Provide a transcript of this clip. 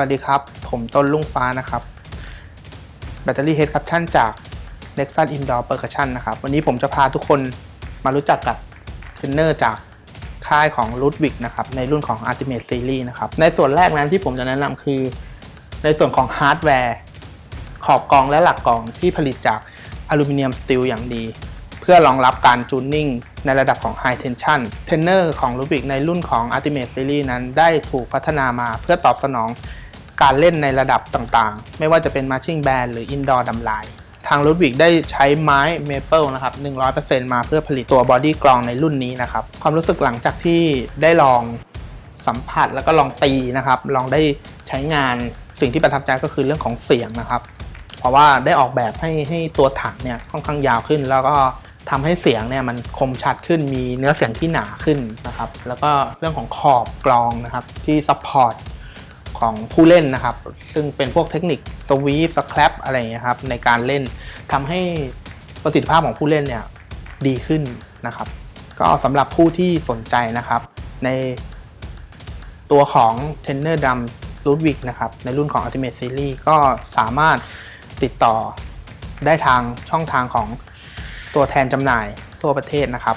วัสดีครับ ผมต้นลุงฟ้านะครับ แบตเตอรี่เฮดคั t ชั่นจาก Nexus Indoor Percussion นะครับ วันนี้ผมจะพาทุกคนมารู้จักกับเทรนเนอร์จากค่ายของ Ludwig นะครับ ในรุ่นของ Ultimate Series นะครับ ในส่วนแรกนั้นที่ผมจะแนะนำคือ ในส่วนของฮาร์ดแวร์ขอบกองและหลักกองที่ผลิตจากอลูมิเนียมสตีลอย่างดี เพื่อรองรับการจูนนิ่งในระดับของ High Tension เทนเนอร์ของ Rubik ในรุ่นของ Ultimate Series นั้นได้ถูกพัฒนามาเพื่อตอบสนอง การเล่นในระดับต่างๆ ไม่ว่าจะเป็น Marching Band หรือ Indoor ดำลายทาง Ludwig ได้ใช้ไม้ Maple นะครับ 100%มาเพื่อผลิตตัวบอดี้กรองในรุ่นนี้นะครับ ความรู้สึกหลังจากที่ได้ลองสัมผัสแล้วก็ลองตีนะครับ ลองได้ใช้งานสิ่งที่ประทับใจก็คือเรื่องของเสียงนะครับ เพราะว่าได้ออกแบบให้ให้ตัวถังเนี่ยค่อนข้างยาวขึ้น แล้วก็ทำให้เสียงเนี่ยมันคมชัดขึ้นมีเนื้อเสียงที่หนาขึ้นนะครับ แล้วก็เรื่องของขอบกรองนะครับที่ซัพพอร์ต ของผู้เล่นนะครับ ซึ่งเป็นพวกเทคนิคสวีปสแครปอะไรอย่างเงี้ยครับในการเล่นทำให้ประสิทธิภาพของผู้เล่นเนี่ยดีขึ้นนะครับ ก็สำหรับผู้ที่สนใจนะครับ ในตัวของเทนเนอร์ดัมรูดวิกนะครับ ในรุ่นของ Ultimate Series ก็สามารถติดต่อได้ทางช่องทางของตัวแทนจำหน่ายทั่วประเทศนะครับ